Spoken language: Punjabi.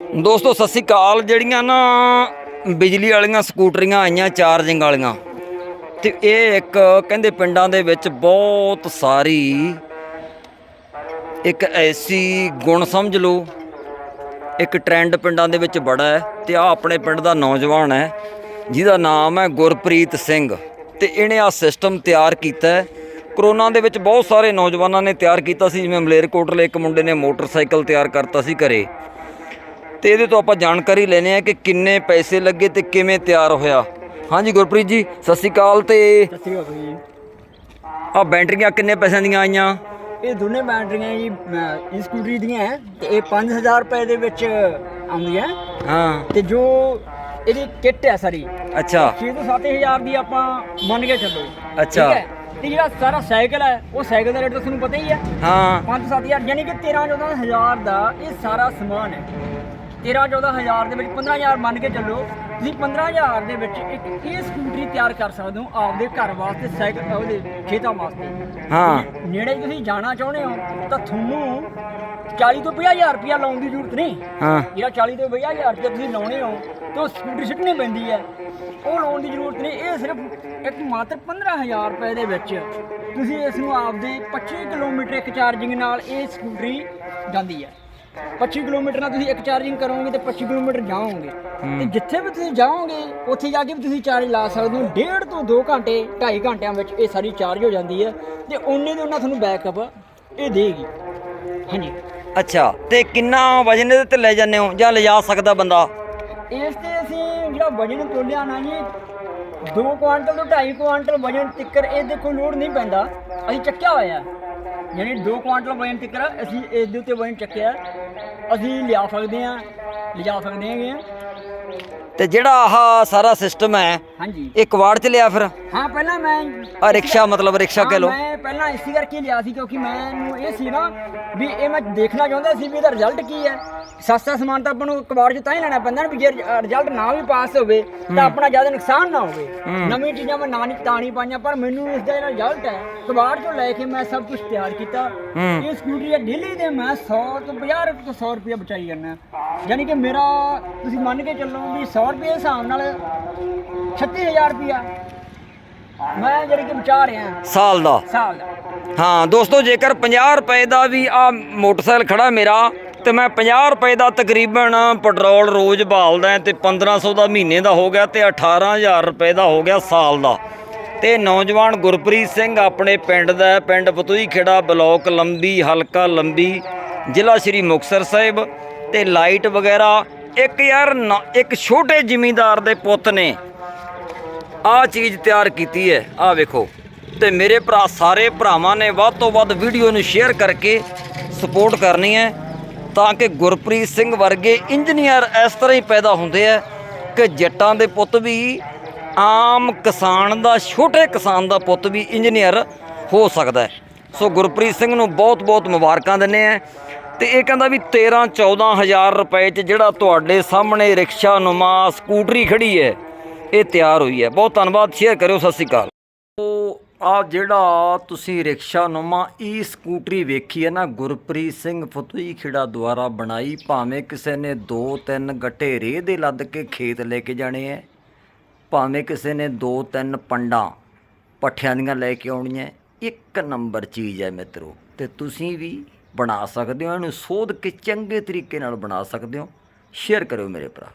ਦੋਸਤੋ, ਸਤਿ ਸ੍ਰੀ ਅਕਾਲ। ਜਿਹੜੀਆਂ ਨਾ ਬਿਜਲੀ ਵਾਲੀਆਂ ਸਕੂਟਰੀਆਂ ਆਈਆਂ, ਚਾਰਜਿੰਗ ਵਾਲੀਆਂ, ਤੇ ਇਹ ਇੱਕ ਕਹਿੰਦੇ ਪਿੰਡਾਂ ਦੇ ਵਿੱਚ ਬਹੁਤ ਸਾਰੀ ਇੱਕ ਐਸੀ ਗੁਣ ਸਮਝ ਲਓ, ਇੱਕ ਟ੍ਰੈਂਡ ਪਿੰਡਾਂ ਦੇ ਵਿੱਚ ਬੜਾ ਹੈ, ਤੇ ਆ ਆਪਣੇ ਪਿੰਡ ਦਾ ਨੌਜਵਾਨ ਹੈ, ਜਿਹਦਾ ਨਾਮ ਹੈ ਗੁਰਪ੍ਰੀਤ ਸਿੰਘ, ਤੇ ਇਹਨੇ ਆ ਸਿਸਟਮ ਤਿਆਰ ਕੀਤਾ ਹੈ। ਕਰੋਨਾ ਦੇ ਵਿੱਚ ਬਹੁਤ ਸਾਰੇ ਨੌਜਵਾਨਾਂ ਨੇ ਤਿਆਰ ਕੀਤਾ ਸੀ, ਜਿਵੇਂ ਮਲੇਰਕੋਟਲੇ, ਇੱਕ ਮੁੰਡੇ ਨੇ ਮੋਟਰਸਾਈਕਲ ਤਿਆਰ ਕਰਤਾ ਸੀ ਘਰੇ। ਤੇ ਇਹਦੇ ਤੋਂ ਆਪਾਂ ਜਾਣਕਾਰੀ ਲੈਣੇ ਆ ਕਿ ਕਿੰਨੇ ਪੈਸੇ ਲੱਗੇ ਤੇ ਕਿਵੇਂ ਤਿਆਰ ਹੋਇਆ। ਹਾਂਜੀ ਗੁਰਪ੍ਰੀਤ ਜੀ ਸਤਿ ਸ਼੍ਰੀ ਅਕਾਲ ਤੇ ਸਤਿ ਸ਼੍ਰੀ ਅਕਾਲ ਜੀ। ਆ ਬੈਟਰੀਆਂ ਕਿੰਨੇ ਪੈਸਿਆਂ ਦੀਆਂ ਆਈਆਂ? ਇਹ ਦੋਨੇ ਬੈਟਰੀਆਂ ਜੀ ਇਸ ਸਕੂਟਰੀ ਦੀਆਂ ਹੈ ਤੇ ਇਹ 5000 ਰੁਪਏ ਦੇ ਵਿੱਚ ਆਉਂਦੀਆਂ ਹਾਂ। ਤੇ ਜੋ ਇਹਦੀ ਕਿੱਟ ਹੈ ਸਾਰੀ ਅੱਛਾ। 6 ਤੋਂ 7000 ਦੀ ਆਪਾਂ ਮੰਨ ਕੇ ਚੱਲੋ। ਅੱਛਾ। ਤੇ ਜਿਹੜਾ ਸਾਰਾ ਸਾਈਕਲ ਹੈ ਉਹ ਸਾਈਕਲ ਦਾ ਰੇਟ ਤਾਂ ਤੁਹਾਨੂੰ ਪਤਾ ਹੀ ਹੈ। ਹਾਂ। 5 7000 ਯਾਨੀ ਕਿ 13 14000 ਦਾ ਇਹ ਸਾਰਾ ਸਮਾਨ ਹੈ। 13 14000 ਦੇ ਵਿੱਚ 15000 ਮੰਨ ਕੇ ਚੱਲੋ। ਤੁਸੀਂ 15000 ਦੇ ਵਿੱਚ ਇੱਕ ਇਹ ਸਕੂਟਰੀ ਤਿਆਰ ਕਰ ਸਕਦੇ ਹੋ ਆਪਦੇ ਘਰ ਵਾਸਤੇ ਸਾਈਕਲ ਉਹਦੇ ਖੇਤਾਂ ਵਾਸਤੇ। ਹਾਂ। ਨੇੜੇ ਤੁਸੀਂ ਜਾਣਾ ਚਾਹੁੰਦੇ ਹੋ ਤਾਂ ਤੁਹਾਨੂੰ 40 ਤੋਂ 50000 ਰੁਪਇਆ ਲਾਉਣ ਦੀ ਜ਼ਰੂਰਤ ਨਹੀਂ। ਹਾਂ। ਜਿਹੜਾ 40 ਤੋਂ 50000 ਰੁਪਇਆ ਤੁਸੀਂ ਲਾਉਣੇ ਹੋ ਤੇ ਉਹ ਸਕੂਟਰੀ ਸਿੱਟਣੀ ਪੈਂਦੀ ਹੈ। ਉਹ ਲਾਉਣ ਦੀ ਜ਼ਰੂਰਤ ਨਹੀਂ ਇਹ ਸਿਰਫ ਇੱਕ ਮਾਤਰ 15000 ਰੁਪਏ ਦੇ ਵਿੱਚ ਤੁਸੀਂ ਇਸ ਨੂੰ ਆਪਦੇ 25 ਕਿਲੋਮੀਟਰ ਇੱਕ ਚਾਰਜਿੰਗ ਨਾਲ ਇਹ ਸਕੂਟਰੀ ਜਾਂਦੀ ਹੈ। 25 ਕਿਲੋਮੀਟਰ ਨਾਲ ਤੁਸੀਂ ਇੱਕ ਚਾਰਜਿੰਗ ਕਰੋਗੇ ਤੇ 25 ਕਿਲੋਮੀਟਰ ਜਾਓਗੇ। ਤੇ ਜਿੱਥੇ ਵੀ ਤੁਸੀਂ ਜਾਓਗੇ ਉੱਥੇ ਜਾ ਕੇ ਵੀ ਤੁਸੀਂ ਚਾਰਜ ਲਾ ਸਕਦੇ ਹੋ। ਡੇਢ ਤੋਂ 2 ਘੰਟੇ 2.5 ਘੰਟਿਆਂ ਵਿੱਚ ਇਹ ਸਾਰੀ ਚਾਰਜ ਹੋ ਜਾਂਦੀ ਹੈ ਤੇ ਉਹਨੇ ਦੇ ਉਹਨਾਂ ਤੁਹਾਨੂੰ ਬੈਕਅਪ ਇਹ ਦੇਗੀ। ਹਾਂਜੀ। ਅੱਛਾ ਤੇ ਕਿੰਨਾ ਵਜਨ ਇਹਦੇ ਤੇ ਲੈ ਜਾਂਦੇ ਹੋ? ਜਾਂ ਲਿਜਾ ਸਕਦਾ ਬੰਦਾ? ਇਸ ਤੇ ਅਸੀਂ ਜਿਹੜਾ ਵਜਨ ਤੋਲਿਆ ਨਾ ਜੀ 2 ਕੁਆਂਟਲ ਤੋਂ 2.5 ਕੁਆਂਟਲ ਵਜਨ ਤਿੱਕਰ ਇਹ ਦੇਖੋ ਲੋਡ ਨਹੀਂ ਪੈਂਦਾ। ਅਸੀਂ ਚੱਕਿਆ ਹੋਇਆ। ਯਾਨੀ 2 ਕੁਆਂਟਲ ਵਜਨ ਤਿੱਕਰ ਅਸੀਂ ਇਸ ਦੇ ਉੱਤੇ ਵਜਨ ਚੱਕਿਆ। ਅਸੀਂ ਲਿਆ ਸਕਦੇ ਹਾਂ, ਲਿਜਾ ਸਕਦੇ ਹੈਗੇ ਹਾਂ। ਤੇ ਜਿਹੜਾ ਆਹ ਸਾਰਾ ਸਿਸਟਮ ਹੈ ਹਾਂਜੀ। ਇਹ ਕਵਾੜ ਚ ਲਿਆ ਫਿਰ? ਹਾਂ ਪਹਿਲਾਂ ਮੈਂ ਆ ਰਿਕਸ਼ਾ ਮਤਲਬ ਰਿਕਸ਼ਾ ਕਹਿ ਲਓ। ਮੈਂ ਪਹਿਲਾਂ ਇਸੇ ਕਰਕੇ ਲਿਆ ਸੀ ਕਿਉਂਕਿ ਮੈਨੂੰ ਇਹ ਸੀ ਨਾ ਵੀ ਇਹ ਮੈਂ ਦੇਖਣਾ ਚਾਹੁੰਦਾ ਸੀ ਵੀ ਇਹਦਾ ਰਿਜ਼ਲਟ ਕੀ ਹੈ। ਸਸਤਾ ਸਮਾਨ ਤਾਂ ਆਪਾਂ ਨੂੰ ਕਬਾੜ 'ਚ ਤਾਂ ਹੀ ਲੈਣਾ ਪੈਂਦਾ ਨਾ ਵੀ ਜੇ ਰਿਜ਼ਲਟ ਨਾ ਵੀ ਪਾਸ ਹੋਵੇ ਤਾਂ ਆਪਣਾ ਜ਼ਿਆਦਾ ਨੁਕਸਾਨ ਨਾ ਹੋਵੇ। ਨਵੀਂ ਚੀਜ਼ਾਂ ਮੈਂ ਨਾ ਨਹੀਂ ਤਾਂ ਨਹੀਂ ਪਾਈਆਂ ਪਰ ਮੈਨੂੰ ਇਸ ਦਾ ਜਿਹੜਾ ਰਿਜ਼ਲਟ ਹੈ ਕਬਾੜ 'ਚੋਂ ਲੈ ਕੇ ਮੈਂ ਸਭ ਕੁਝ ਤਿਆਰ ਕੀਤਾ। ਇਹ ਸਕੂਟਰੀ ਹੈ ਡੇਲੀ ਦੇ ਮੈਂ 100 ਤੋਂ 50 ਰੁਪਏ ਤੋਂ 100 ਰੁਪਏ ਬਚਾਈ ਜਾਂਦਾ। ਯਾਨੀ ਕਿ ਮੇਰਾ ਤੁਸੀਂ ਮੰਨ ਕੇ ਚੱਲੋ ਵੀ 100 ਰੁਪਏ ਦੇ ਹਿਸਾਬ ਨਾਲ 36000 ਰੁਪਇਆ। ਮੈਂ ਜਿਹੜੀ ਕਿ ਬਚਾ ਰਿਹਾ। ਸਾਲ ਦਾ? ਸਾਲ ਦਾ। ਹਾਂ ਦੋਸਤੋ ਜੇਕਰ 50 ਰੁਪਏ ਦਾ ਵੀ ਆ ਮੋਟਰਸਾਈਕਲ ਖੜਾ ਮੇਰਾ ਤੇ ਮੈਂ 50 ਰੁਪਏ ਦਾ ਤਕਰੀਬਨ ਪੈਟਰੋਲ ਰੋਜ਼ ਬਾਲਦਾ ਤੇ 1500 ਦਾ ਮਹੀਨੇ ਦਾ ਹੋ ਗਿਆ ਤੇ 18000 ਰੁਪਏ ਦਾ ਹੋ ਗਿਆ ਸਾਲ ਦਾ। ਤੇ ਨੌਜਵਾਨ ਗੁਰਪ੍ਰੀਤ ਸਿੰਘ ਆਪਣੇ ਪਿੰਡ ਦਾ ਪਿੰਡ ਪਤੂਈ ਖੇੜਾ ਬਲਾਕ ਲੰਬੀ ਹਲਕਾ ਲੰਬੀ ਜ਼ਿਲ੍ਹਾ ਸ਼੍ਰੀ ਮੁਕਤਸਰ ਸਾਹਿਬ। ਤੇ ਲਾਈਟ ਵਗੈਰਾ ਇੱਕ ਯਾਰ ਨਾ- ਇੱਕ ਛੋਟੇ ਜ਼ਿਮੀਂਦਾਰ ਦੇ ਪੁੱਤ ਨੇ ਆ ਚੀਜ਼ ਤਿਆਰ ਕੀਤੀ ਹੈ। ਆ ਵੇਖੋ। ਤੇ ਮੇਰੇ ਭਰਾ ਸਾਰੇ ਭਰਾਵਾਂ ਨੇ ਵੱਧ ਤੋਂ ਵੱਧ ਵੀਡੀਓ ਨੂੰ ਸ਼ੇਅਰ ਕਰਕੇ ਸਪੋਰਟ ਕਰਨੀ ਹੈ ਤਾਂ ਕਿ ਗੁਰਪ੍ਰੀਤ ਸਿੰਘ ਵਰਗੇ ਇੰਜੀਨੀਅਰ ਇਸ ਤਰ੍ਹਾਂ ਹੀ ਪੈਦਾ ਹੁੰਦੇ ਆ ਕਿ ਜੱਟਾਂ ਦੇ ਪੁੱਤ ਵੀ, ਆਮ ਕਿਸਾਨ ਦਾ, ਛੋਟੇ ਕਿਸਾਨ ਦਾ ਪੁੱਤ ਵੀ ਇੰਜੀਨੀਅਰ ਹੋ ਸਕਦਾ ਹੈ। ਸੋ ਗੁਰਪ੍ਰੀਤ ਸਿੰਘ ਨੂੰ ਬਹੁਤ-ਬਹੁਤ ਮੁਬਾਰਕਾਂ ਦਿੰਨੇ ਆ ਤੇ ਇਹ ਕਹਿੰਦਾ ਵੀ 13 14000 ਰੁਪਏ 'ਚ ਜਿਹੜਾ ਤੁਹਾਡੇ ਸਾਹਮਣੇ ਰਿਕਸ਼ਾ ਨੁਮਾ ਸਕੂਟਰੀ ਖੜੀ ਹੈ, ਇਹ ਤਿਆਰ ਹੋਈ ਹੈ। ਬਹੁਤ ਧੰਨਵਾਦ, ਸ਼ੇਅਰ ਕਰਿਓ, ਸਤਿ ਸ਼੍ਰੀ ਅਕਾਲ। ਉਹ ਆ ਜਿਹੜਾ ਤੁਸੀਂ ਰਿਕਸ਼ਾ ਨੁਮਾ ਈ ਸਕੂਟਰੀ ਵੇਖੀ ਹੈ ਨਾ, ਗੁਰਪ੍ਰੀਤ ਸਿੰਘ ਫਤੂਈ ਖੇੜਾ ਦੁਆਰਾ ਬਣਾਈ, ਭਾਵੇਂ ਕਿਸੇ ਨੇ ਦੋ ਤਿੰਨ ਗੱਟੇ ਰੇਹ ਦੇ ਲੱਦ ਕੇ ਖੇਤ ਲੈ ਕੇ ਜਾਣੇ ਐ ਭਾਵੇਂ ਕਿਸੇ ਨੇ ਦੋ ਤਿੰਨ ਪੰਡਾਂ ਪੱਠਿਆਂ ਦੀਆਂ ਲੈ ਕੇ ਆਉਣੀਆਂ, ਇੱਕ ਨੰਬਰ ਚੀਜ਼ ਹੈ ਮਿੱਤਰੋ, ਤੇ ਤੁਸੀਂ ਵੀ ਬਣਾ ਸਕਦੇ ਹੋ, ਇਹਨੂੰ ਸੋਧ ਕੇ ਚੰਗੇ ਤਰੀਕੇ ਨਾਲ ਬਣਾ ਸਕਦੇ ਹੋ। ਸ਼ੇਅਰ ਕਰਿਓ ਮੇਰੇ ਭਰਾ।